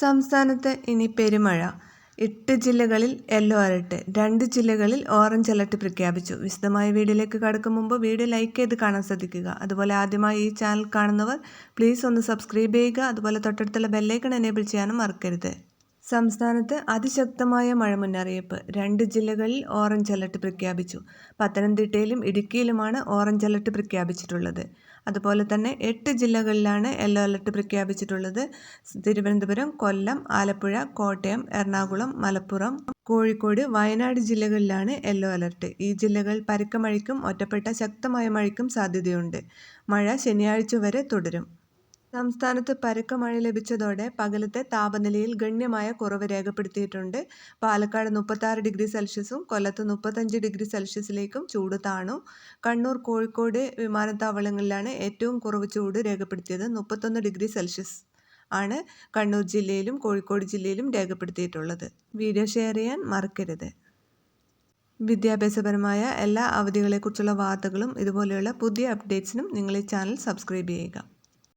സംസ്ഥാനത്ത് ഇനി പെരുമഴ. എട്ട് ജില്ലകളിൽ യെല്ലോ അലർട്ട്. രണ്ട് ജില്ലകളിൽ ഓറഞ്ച് അലർട്ട് പ്രഖ്യാപിച്ചു. വിശദമായ വീഡിയോയിലേക്ക് കടക്കും മുമ്പ് വീഡിയോ ലൈക്ക് ചെയ്ത് കാണാൻ ശ്രദ്ധിക്കുക. അതുപോലെ ആദ്യമായി ഈ ചാനൽ കാണുന്നവർ പ്ലീസ് ഒന്ന് സബ്സ്ക്രൈബ് ചെയ്യുക. അതുപോലെ തൊട്ടടുത്തുള്ള ബെല്ലൈക്കൺ എനേബിൾ ചെയ്യാനും മറക്കരുത്. സംസ്ഥാനത്ത് അതിശക്തമായ മഴ മുന്നറിയിപ്പ്. രണ്ട് ജില്ലകളിൽ ഓറഞ്ച് അലർട്ട് പ്രഖ്യാപിച്ചു. പത്തനംതിട്ടയിലും ഇടുക്കിയിലുമാണ് ഓറഞ്ച് അലർട്ട് പ്രഖ്യാപിച്ചിട്ടുള്ളത്. അതുപോലെ തന്നെ എട്ട് ജില്ലകളിലാണ് യെല്ലോ അലർട്ട് പ്രഖ്യാപിച്ചിട്ടുള്ളത്. തിരുവനന്തപുരം കൊല്ലം ആലപ്പുഴ കോട്ടയം എറണാകുളം മലപ്പുറം കോഴിക്കോട് വയനാട് ജില്ലകളിലാണ് യെല്ലോ അലർട്ട്. ഈ ജില്ലകൾ പരക്ക മഴയ്ക്കും ഒറ്റപ്പെട്ട ശക്തമായ മഴയ്ക്കും സാധ്യതയുണ്ട്. മഴ ശനിയാഴ്ച വരെ തുടരും. സംസ്ഥാനത്ത് പരക്ക മഴ ലഭിച്ചതോടെ പകലത്തെ താപനിലയിൽ ഗണ്യമായ കുറവ് രേഖപ്പെടുത്തിയിട്ടുണ്ട്. പാലക്കാട് മുപ്പത്താറ് ഡിഗ്രി സെൽഷ്യസും കൊല്ലത്ത് മുപ്പത്തഞ്ച് ഡിഗ്രി സെൽഷ്യസിലേക്കും ചൂട് താണു. കണ്ണൂർ കോഴിക്കോട് വിമാനത്താവളങ്ങളിലാണ് ഏറ്റവും കുറവ് ചൂട് രേഖപ്പെടുത്തിയത് മുപ്പത്തൊന്ന് ഡിഗ്രി സെൽഷ്യസ് ആണ് കണ്ണൂർ ജില്ലയിലും കോഴിക്കോട് ജില്ലയിലും രേഖപ്പെടുത്തിയിട്ടുള്ളത്. വീഡിയോ ഷെയർ ചെയ്യാൻ മറക്കരുത്. വിദ്യാഭ്യാസപരമായ എല്ലാ അവധികളെക്കുറിച്ചുള്ള വാർത്തകളും ഇതുപോലെയുള്ള പുതിയ അപ്ഡേറ്റ്സിനും നിങ്ങൾ ഈ ചാനൽ സബ്സ്ക്രൈബ് ചെയ്യുക.